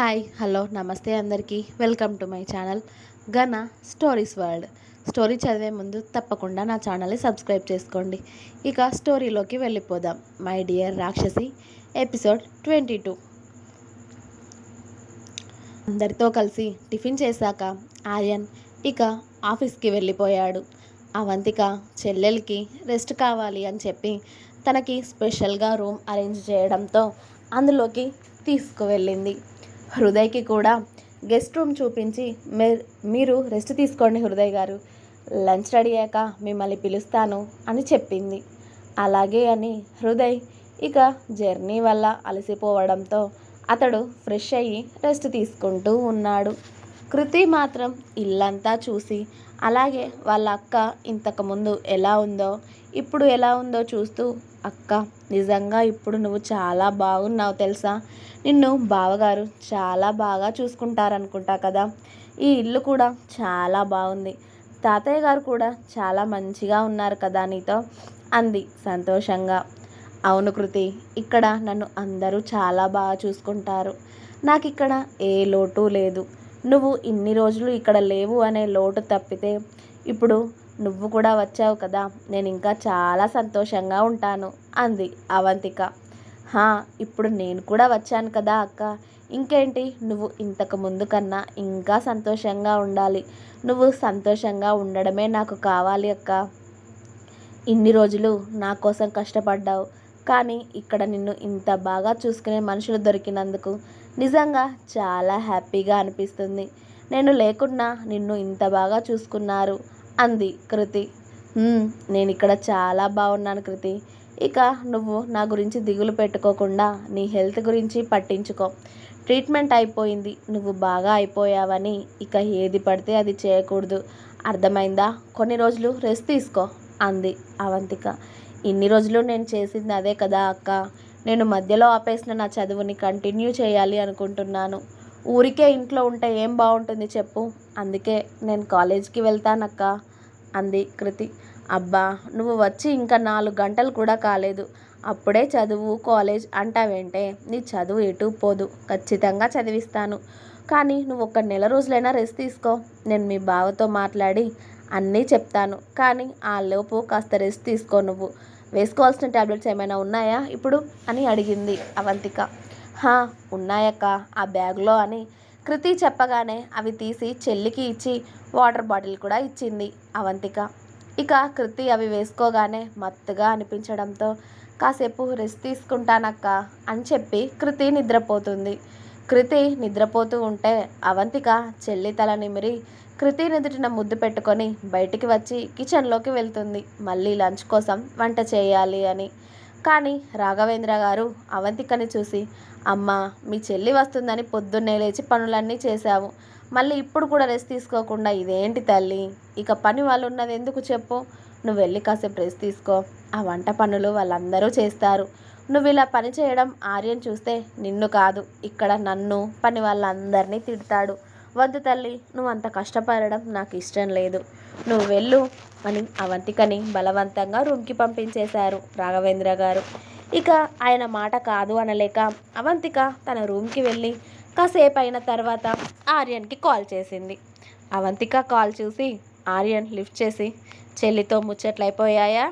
Hi hello నమస్తే అందరికీ. Welcome to my channel గన స్టోరీస్ వరల్డ్. స్టోరీ చదివే ముందు తప్పకుండా నా ఛానల్ని సబ్స్క్రైబ్ చేసుకోండి. ఇక స్టోరీలోకి వెళ్ళిపోదాం. మై డియర్ రాక్షసి ఎపిసోడ్ ట్వంటీ టూ. అందరితో కలిసి టిఫిన్ చేశాక ఆర్యన్ ఇక ఆఫీస్కి వెళ్ళిపోయాడు. అవంతిక చెల్లెలకి రెస్ట్ కావాలి అని చెప్పి తనకి స్పెషల్గా రూమ్ అరేంజ్ చేయడంతో అందులోకి తీసుకువెళ్ళింది. హృదయ్కి కూడా గెస్ట్ రూమ్ చూపించి మీరు రెస్ట్ తీసుకోండి హృదయ్ గారు. లంచ్ రెడీ అయ్యాక మిమ్మల్ని పిలుస్తాను అని చెప్పింది. అలాగే అని హృదయ్ ఇక జర్నీ వల్ల అలసిపోవడంతో అతడు ఫ్రెష్ అయ్యి రెస్ట్ తీసుకుంటూ ఉన్నాడు. కృతి మాత్రం ఇల్లంతా చూసి అలాగే వాళ్ళ అక్క ఇంతకుముందు ఎలా ఉందో ఇప్పుడు ఎలా ఉందో చూస్తూ అక్క నిజంగా ఇప్పుడు నువ్వు చాలా బాగున్నావు తెలుసా? నిన్ను బావగారు చాలా బాగా చూసుకుంటారనుకుంటా కదా? ఈ ఇల్లు కూడా చాలా బాగుంది. తాతయ్య గారు కూడా చాలా మంచిగా ఉన్నారు కదా నీతో? అంది సంతోషంగా. అవును కృతి ఇక్కడ నన్ను అందరూ చాలా బాగా చూసుకుంటారు. నాకు ఇక్కడ ఏ లోటు లేదు. నువ్వు ఇన్ని రోజులు ఇక్కడ లేవు అనే లోటు తప్పితే ఇప్పుడు నువ్వు కూడా వచ్చావు కదా. నేను ఇంకా చాలా సంతోషంగా ఉంటాను అంది అవంతిక. హా ఇప్పుడు నేను కూడా వచ్చాను కదా అక్క. ఇంకేంటి? నువ్వు ఇంతకు ముందు కన్నా ఇంకా సంతోషంగా ఉండాలి. నువ్వు సంతోషంగా ఉండడమే నాకు కావాలి అక్క. ఇన్ని రోజులు నా కోసం కష్టపడ్డావు కానీ ఇక్కడ నిన్ను ఇంత బాగా చూసుకునే మనుషులు దొరికినందుకు నిజంగా చాలా హ్యాపీగా అనిపిస్తుంది. నేను లేకున్నా నిన్ను ఇంత బాగా చూసుకున్నారు అంది కృతి. నేను ఇక్కడ చాలా బాగున్నాను కృతి. ఇక నువ్వు నా గురించి దిగులు పెట్టుకోకుండా నీ హెల్త్ గురించి పట్టించుకో. ట్రీట్మెంట్ అయిపోయింది. నువ్వు బాగా అయిపోయావని ఇక ఏది పడితే అది చేయకూడదు. అర్థమైందా? కొన్ని రోజులు రెస్ట్ తీసుకో అంది అవంతిక. ఇన్ని రోజులు నేను చేసింది అదే కదా అక్క. నేను మధ్యలో ఆపేసిన నా చదువుని కంటిన్యూ చేయాలి అనుకుంటున్నాను. ఊరికే ఇంట్లో ఉంటే ఏం బాగుంటుంది చెప్పు. అందుకే నేను కాలేజ్కి వెళ్తానక్క అంది కృతి. అబ్బా నువ్వు వచ్చి ఇంకా నాలుగు గంటలు కూడా కాలేదు. అప్పుడే చదువు కాలేజ్ అంటావేంటే నీ చదువు ఎటు పోదు. ఖచ్చితంగా చదివిస్తాను. కానీ నువ్వు ఒక నెల రోజులైనా రెస్ట్ తీసుకో. నేను మీ బావతో మాట్లాడి అన్నీ చెప్తాను. కానీ ఆ లోపు కాస్త రెస్ట్ తీసుకో నువ్వు. వేసుకోవాల్సిన టాబ్లెట్స్ ఏమైనా ఉన్నాయా ఇప్పుడు అని అడిగింది అవంతిక. హా ఉన్నాయక్క ఆ బ్యాగ్లో అని కృతి చెప్పగానే అవి తీసి చెల్లికి ఇచ్చి వాటర్ బాటిల్ కూడా ఇచ్చింది అవంతిక. ఇక కృతి అవి వేసుకోగానే మత్తుగా అనిపించడంతో కాసేపు రెస్ట్ తీసుకుంటానక్క అని చెప్పి కృతి నిద్రపోతుంది. కృతి నిద్రపోతూ ఉంటే అవంతిక చెల్లి తల నిమిరి కృతి నిదుటిన ముద్దు పెట్టుకొని బయటికి వచ్చి కిచెన్లోకి వెళ్తుంది. మళ్ళీ లంచ్ కోసం వంట చేయాలి అని. కానీ రాఘవేంద్ర గారు అవంతికని చూసి అమ్మ మీ చెల్లి వస్తుందని పొద్దున్నే లేచి పనులన్నీ చేశావు. మళ్ళీ ఇప్పుడు కూడా రెస్ట్ తీసుకోకుండా ఇదేంటి తల్లి? ఇక పని వాళ్ళు ఉన్నది ఎందుకు చెప్పు? నువ్వు వెళ్ళి కాసేపు రెస్ట్ తీసుకో. ఆ వంట పనులు వాళ్ళందరూ చేస్తారు. నువ్వు ఇలా పని చేయడం ఆర్యన్ చూస్తే నిన్ను కాదు ఇక్కడ నన్ను పని వాళ్ళందరినీ తిడతాడు. వద్దు తల్లి నువ్వు అంత కష్టపడడం నాకు ఇష్టం లేదు. నువ్వు వెళ్ళు అని అవంతికని బలవంతంగా రూమ్కి పంపించేశారు రాఘవేంద్ర గారు. ఇక ఆయన మాట కాదు అనలేక అవంతిక తన రూమ్కి వెళ్ళి కాసేపు అయిన తర్వాత ఆర్యన్కి కాల్ చేసింది. అవంతిక కాల్ చూసి ఆర్యన్ లిఫ్ట్ చేసి చెల్లితో ముచ్చట్లయిపోయాయా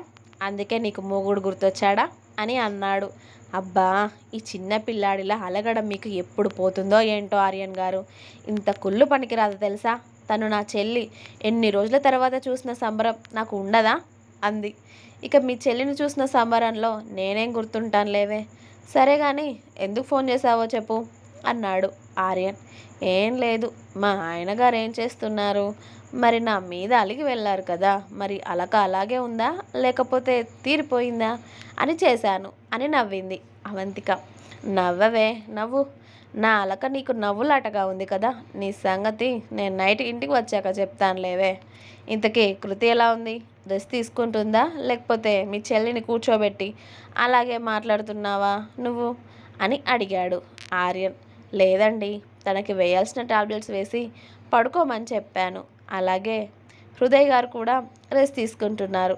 అందుకే నీకు మూగుడు గుర్తొచ్చాడా? అని అన్నాడు. అబ్బా ఈ చిన్న పిల్లాడిలా అలగడం మీకు ఎప్పుడు పోతుందో ఏంటో ఆర్యన్ గారు? ఇంత కుళ్ళు పనికిరాదు తెలుసా? తను నా చెల్లి. ఎన్ని రోజుల తర్వాత చూసిన సంబరం నాకు ఉండదా? అంది. ఇక మీ చెల్లిని చూసిన సంబరంలో నేనేం గుర్తుంటాను లేవే. సరే కానీ ఎందుకు ఫోన్ చేసావో చెప్పు అన్నాడు ఆర్యన్. ఏం లేదు. మా ఆయన గారు ఏం చేస్తున్నారు? మరి నా మీద అలిగి వెళ్ళారు కదా మరి అలక అలాగే ఉందా? లేకపోతే తీరిపోయిందా? అని చేశాను అని నవ్వింది అవంతిక. నవ్వవే నవ్వు. నా అలక నీకు నవ్వులాటగా ఉంది కదా నీ సంగతి నేను నైట్ ఇంటికి వచ్చాక చెప్తాను లేవే ఇంతకీ కృతి ఎలా ఉంది? రెస్ట్ తీసుకుంటుందా? లేకపోతే మీ చెల్లిని కూర్చోబెట్టి అలాగే మాట్లాడుతున్నావా నువ్వు? అని అడిగాడు ఆర్యన్. లేదండి తనకి వేయాల్సిన టాబ్లెట్స్ వేసి పడుకోమని చెప్పాను. అలాగే హృదయ్ గారు కూడా రెస్ట్ తీసుకుంటున్నారు.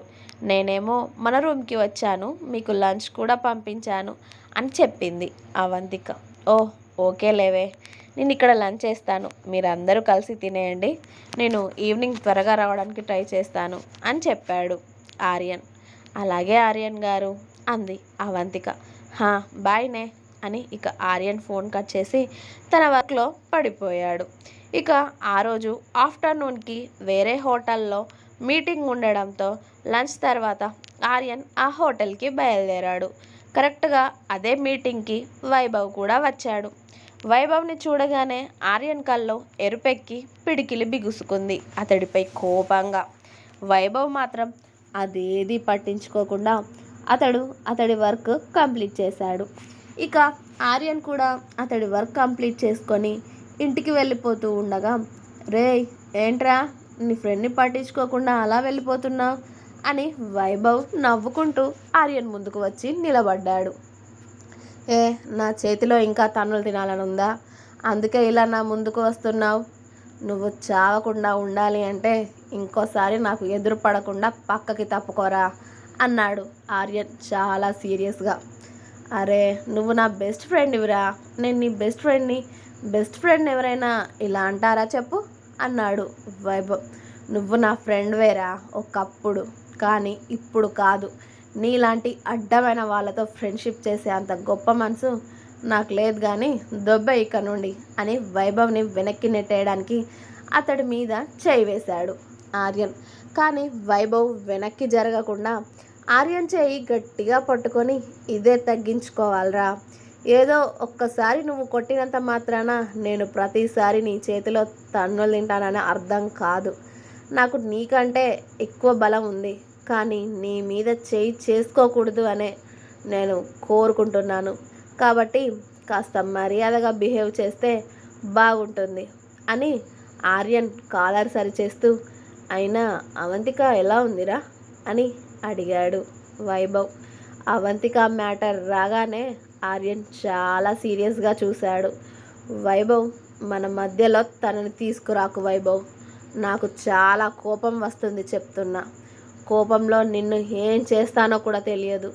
నేనేమో మన రూమ్కి వచ్చాను మీకు లంచ్ కూడా పంపించాను అని చెప్పింది అవంతిక ఓ ఓకే లేవే. నేను ఇక్కడ లంచ్ చేస్తాను. మీరు అందరూ కలిసి తినేయండి. నేను ఈవినింగ్ త్వరగా రావడానికి ట్రై చేస్తాను అని చెప్పాడు ఆర్యన్. అలాగే ఆర్యన్ గారు అంది అవంతిక హా బాయ్నే అని ఇక ఆర్యన్ ఫోన్ కట్ చేసి తన వర్క్లో పడిపోయాడు. ఇక ఆ రోజు ఆఫ్టర్నూన్కి వేరే హోటల్లో మీటింగ్ ఉండడంతో లంచ్ తర్వాత ఆర్యన్ ఆ హోటల్కి బయలుదేరాడు. కరెక్ట్గా అదే మీటింగ్కి వైభవ్ కూడా వచ్చాడు. వైభవ్ని చూడగానే ఆర్యన్ కల్లో ఎరుపెక్కి పిడికిలి బిగుసుకుంది. అతడిపై కోపంగా. వైభవ్ మాత్రం అదేది పట్టించుకోకుండా అతడు అతడి వర్క్ కంప్లీట్ చేశాడు. ఇక ఆర్యన్ కూడా అతడి వర్క్ కంప్లీట్ చేసుకొని ఇంటికి వెళ్ళిపోతూ ఉండగా రే ఏంట్రా? నీ ఫ్రెండ్ని పట్టించుకోకుండా అలా వెళ్ళిపోతున్నావు? అని వైభవ్ నవ్వుకుంటూ ఆర్యన్ ముందుకు వచ్చి నిలబడ్డాడు. ఏ నా చేతిలో ఇంకా తన్నులు తినాలని ఉందా? అందుకే ఇలా నా ముందుకు వస్తున్నావు. నువ్వు చావకుండా ఉండాలి అంటే ఇంకోసారి నాకు ఎదురు పడకుండా పక్కకి తప్పుకోరా అన్నాడు ఆర్యన్ చాలా సీరియస్గా. అరే నువ్వు నా బెస్ట్ ఫ్రెండ్ ఇవిరా. నేను నీ బెస్ట్ ఫ్రెండ్ని బెస్ట్ ఫ్రెండ్ ఎవరైనా ఇలా అంటారా చెప్పు? అన్నాడు వైభవ్. నువ్వు నా ఫ్రెండ్ వేరా? ఒకప్పుడు. కానీ ఇప్పుడు కాదు. నీలాంటి అడ్డమైన వాళ్ళతో ఫ్రెండ్షిప్ చేసే అంత గొప్ప మనసు నాకు లేదు కానీ దొబ్బ ఇక నుండి అని వైభవ్ని వెనక్కి నెట్టేయడానికి అతడి మీద చేయి వేశాడు ఆర్యన్. కానీ వైభవ్ వెనక్కి జరగకుండా ఆర్యన్ చేయి గట్టిగా పట్టుకొని ఇదే తగ్గించుకోవాలరా. ఏదో ఒక్కసారి నువ్వు కొట్టినంత మాత్రాన నేను ప్రతిసారి నీ చేతిలో తన్నులు తింటానని అర్థం కాదు. నాకు నీకంటే ఎక్కువ బలం ఉంది. కానీ నీ మీద చేయి చేసుకోకూడదు అనే నేను కోరుకుంటున్నాను. కాబట్టి కాస్త మర్యాదగా బిహేవ్ చేస్తే బాగుంటుంది అని ఆర్యన్ కాలర్ సరిచేస్తూ అయినా అవంతిక ఎలా ఉందిరా? అని అడిగాడు వైభవ్. అవంతిక మ్యాటర్ రాగానే ఆర్యన్ చాలా సీరియస్గా చూశాడు. వైభవ్ మన మధ్యలో తనని తీసుకురాకు వైభవ్. నాకు చాలా కోపం వస్తుంది చెప్తున్నా. కోపంలో నిన్ను ఏం చేస్తానో కూడా తెలియదు.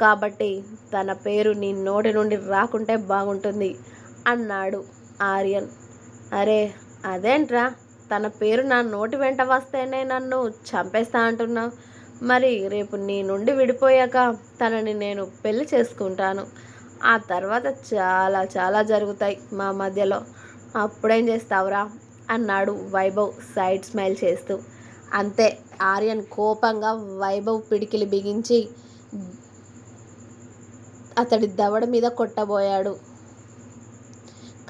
కాబట్టి తన పేరు నీ నోటి నుండి రాకుంటే బాగుంటుంది అన్నాడు ఆర్యన్. అరే అదేంట్రా? తన పేరు నా నోటి వెంట వస్తేనే నన్ను చంపేస్తా అంటున్నావు. మరి రేపు నీ నుండి విడిపోయాక తనని నేను పెళ్ళి చేసుకుంటాను. ఆ తర్వాత చాలా చాలా జరుగుతాయి మా మధ్యలో. అప్పుడేం చేస్తావురా? అన్నాడు వైభవ్ సైడ్ స్మైల్ చేస్తూ. అంతే ఆర్యన్ కోపంగా వైభవ్ పిడికిలి బిగించి అతడి దవడ మీద కొట్టబోయాడు.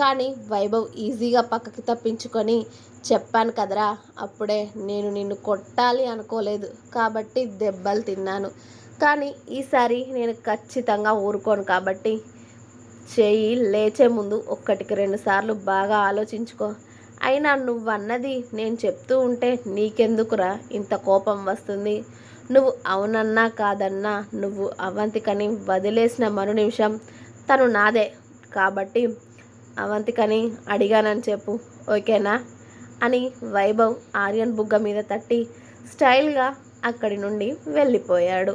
కానీ వైభవ్ ఈజీగా పక్కకి తప్పించుకొని చెప్పాను కదరా అప్పుడే నేను నిన్ను కొట్టాలి అనుకోలేదు కాబట్టి దెబ్బలు తిన్నాను. కానీ ఈసారి నేను ఖచ్చితంగా ఊరుకోను కాబట్టి చేయి లేచే ముందు ఒక్కటికి రెండు సార్లు బాగా ఆలోచించుకో. అయినా నువ్వన్నది నేను చెప్తూ ఉంటే నీకెందుకురా ఇంత కోపం వస్తుంది? నువ్వు అవునన్నా కాదన్నా నువ్వు అవంతికని వదిలేసిన మరు నిమిషం తను నాదే కాబట్టి అవంతికని అడిగానని చెప్పు ఓకేనా? అని వైభవ్ ఆర్యన్ బుగ్గ మీద తట్టి స్టైల్గా అక్కడి నుండి వెళ్ళిపోయాడు.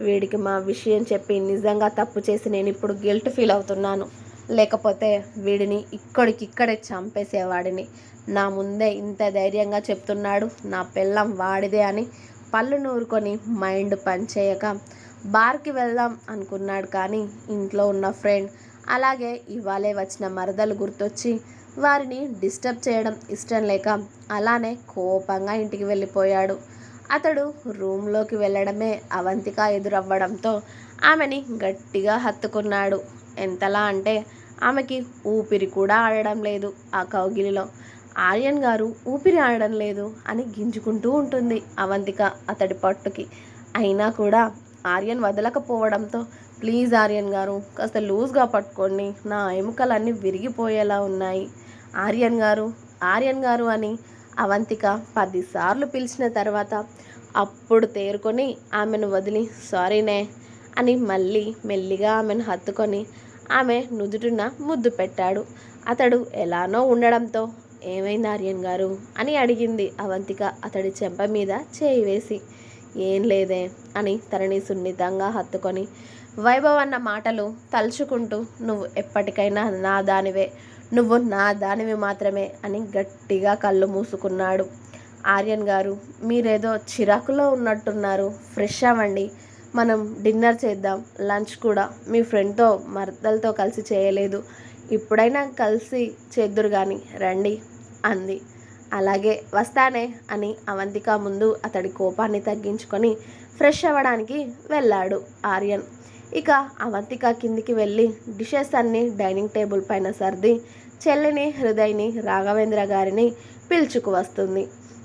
వీడికి మా విషయం చెప్పి నిజంగా తప్పు చేసి నేను ఇప్పుడు గిల్ట్ ఫీల్ అవుతున్నాను. లేకపోతే వీడిని ఇక్కడికిక్కడే చంపేసేవాడిని. నా ముందే ఇంత ధైర్యంగా చెప్తున్నాడు నా పిల్లం వాడిదే అని పళ్ళు నూరుకొని మైండ్ పనిచేయక బార్కి వెళ్దాం అనుకున్నాడు కానీ ఇంట్లో ఉన్న ఫ్రెండ్ అలాగే ఇవాళే వచ్చిన మరదలు గుర్తొచ్చి వారిని డిస్టర్బ్ చేయడం ఇష్టం లేక అలానే కోపంగా ఇంటికి వెళ్ళిపోయాడు. అతడు రూమ్లోకి వెళ్ళడమే అవంతిక ఎదురవ్వడంతో ఆమెని గట్టిగా హత్తుకున్నాడు. ఎంతలా అంటే ఆమెకి ఊపిరి కూడా ఆడడం లేదు ఆ కౌగిలిలో. ఆర్యన్ గారు ఊపిరి ఆడడం లేదు అని గింజుకుంటూ ఉంటుంది అవంతిక అతడి పట్టుకి. అయినా కూడా ఆర్యన్ వదలకపోవడంతో ప్లీజ్ ఆర్యన్ గారు కాస్త లూజ్గా పట్టుకోండి. నా ఎముకలన్నీ విరిగిపోయేలా ఉన్నాయి. ఆర్యన్ గారు ఆర్యన్ గారు అని అవంతిక పదిసార్లు పిలిచిన తర్వాత అప్పుడు తేరుకొని ఆమెను వదిలి సారీనే అని మళ్ళీ మెల్లిగా ఆమెను హత్తుకొని ఆమె నుదుటిన ముద్దు పెట్టాడు. అతడు ఎలానో ఉండడంతో ఏమైంది ఆర్యన్ గారు? అని అడిగింది అవంతిక అతడి చెంప మీద చేయి వేసి. ఏం లేదే అని తనని సున్నితంగా హత్తుకొని వైభవ్ అన్న మాటలు తలుచుకుంటూ నువ్వు ఎప్పటికైనా నా దానివే. నువ్వు నా దానివి మాత్రమే అని గట్టిగా కళ్ళు మూసుకున్నాడు. ఆర్యన్ గారు మీరేదో చిరాకులో ఉన్నట్టున్నారు. ఫ్రెష్ అవ్వండి. మనం డిన్నర్ చేద్దాం. లంచ్ కూడా. మీ ఫ్రెండ్తో మర్దలతో కలిసి చేయలేదు. ఇప్పుడైనా కలిసి చేద్దురు కానీ రండి అంది. అలాగే వస్తానే అని అవంతిక ముందు అతడి కోపాన్ని తగ్గించుకొని ఫ్రెష్ అవ్వడానికి వెళ్ళాడు ఆర్యన్. ఇక అవంతిక కిందికి వెళ్ళి డిషెస్ అన్నీ డైనింగ్ టేబుల్ పైన సర్ది చెల్లిని హృదయని రాఘవేంద్ర గారిని పిలుచుకు వస్తుంది.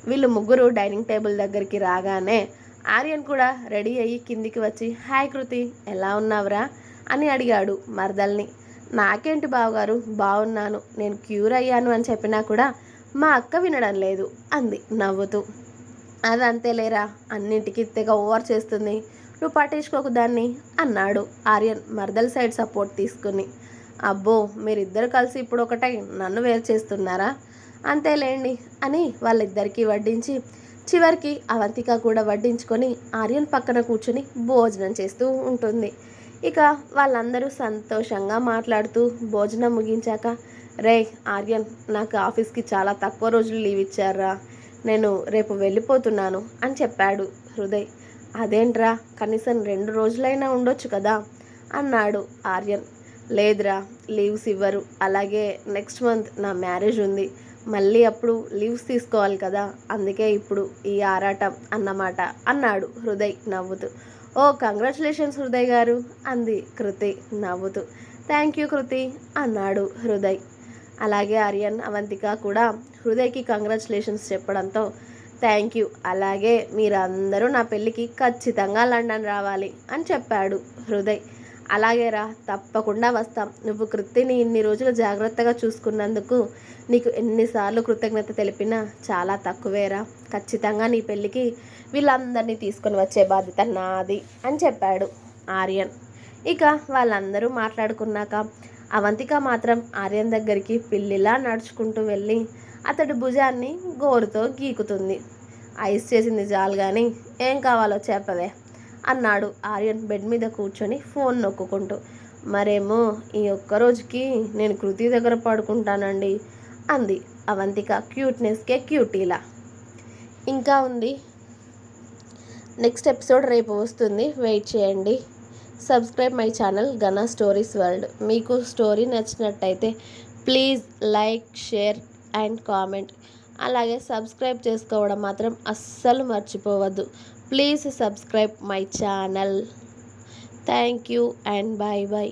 వీళ్ళు ముగ్గురు డైనింగ్ టేబుల్ దగ్గరికి రాగానే ఆర్యన్ కూడా రెడీ అయ్యి కిందికి వచ్చి హాయ్ కృతి ఎలా ఉన్నావురా? అని అడిగాడు మరదల్ని. నాకేంటి బావగారు? బాగున్నాను నేను క్యూర్ అయ్యాను అని చెప్పినా కూడా మా అక్క వినడం లేదు అంది నవ్వుతూ. అదంతే లేరా అన్నింటికి తెగ ఓవర్ చేస్తుంది. నువ్వు పట్టించుకోకు దాన్ని అన్నాడు ఆర్యన్ మరదల సైడ్ సపోర్ట్ తీసుకుని. అబ్బో మీరిద్దరు కలిసి ఇప్పుడు ఒకటై నన్ను వేరు చేస్తున్నారా? అంతేలేండి అని వాళ్ళిద్దరికీ వడ్డించి చివరికి అవంతిక కూడా వడ్డించుకొని ఆర్యన్ పక్కన కూర్చుని భోజనం చేస్తూ ఉంటుంది. ఇక వాళ్ళందరూ సంతోషంగా మాట్లాడుతూ భోజనం ముగించాక రే ఆర్యన్ నాకు ఆఫీస్కి చాలా తక్కువ రోజులు లీవ్ ఇచ్చారా నేను రేపు వెళ్ళిపోతున్నాను అని చెప్పాడు హృదయ్. అదేంట్రా కనీసం రెండు రోజులైనా ఉండొచ్చు కదా? అన్నాడు ఆర్యన్. లేదురా లీవ్స్ ఇవ్వరు. అలాగే నెక్స్ట్ మంత్ నా మ్యారేజ్ ఉంది. మళ్ళీ అప్పుడు లీవ్స్ తీసుకోవాలి కదా? అందుకే ఇప్పుడు ఈ ఆరాటం అన్నమాట అన్నాడు హృదయ్ నవ్వుతూ. ఓ కంగ్రాచులేషన్స్ హృదయ్ గారు! అంది కృతి నవ్వుతూ. Thank you Kriti! అన్నాడు హృదయ్. అలాగే ఆర్యన్ అవంతిక కూడా హృదయ్కి కంగ్రాచులేషన్స్ చెప్పడంతో థ్యాంక్ యూ. అలాగే మీరందరూ నా పెళ్ళికి ఖచ్చితంగా లండన్ రావాలి అని చెప్పాడు హృదయ్. అలాగే రా తప్పకుండా వస్తాం. నువ్వు కృతిని ఇన్ని రోజులు జాగ్రత్తగా చూసుకున్నందుకు నీకు ఎన్నిసార్లు కృతజ్ఞత తెలిపినా చాలా తక్కువేరా ఖచ్చితంగా నీ పెళ్ళికి వీళ్ళందరినీ తీసుకొని వచ్చే బాధ్యత నాది అని చెప్పాడు ఆర్యన్. ఇక వాళ్ళందరూ మాట్లాడుకున్నాక అవంతిక మాత్రం ఆర్యన్ దగ్గరికి పిల్లిలా నడుచుకుంటూ వెళ్ళి అతడి భుజాన్ని గోరుతో గీకుతుంది. ఐస్ చేసింది చాలు కానీ ఏం కావాలో చెప్పవే అన్నాడు ఆర్యన్ బెడ్ మీద కూర్చొని ఫోన్ నొక్కుకుంటూ. మరేమో ఈ ఒక్క రోజుకి నేను కృతి దగ్గర పడుకుంటానండి అంది అవంతిక క్యూట్నెస్కే క్యూటీలా. ఇంకా ఉంది. నెక్స్ట్ ఎపిసోడ్ రేపు వస్తుంది. వెయిట్ చేయండి. సబ్స్క్రైబ్ మై ఛానల్ ఘన స్టోరీస్ వరల్డ్. మీకు స్టోరీ నచ్చినట్టయితే please like share and comment. అలాగే సబ్స్క్రైబ్ చేసుకోవడం మాత్రం అస్సలు మర్చిపోవద్దు. Please subscribe my channel. Thank you and bye bye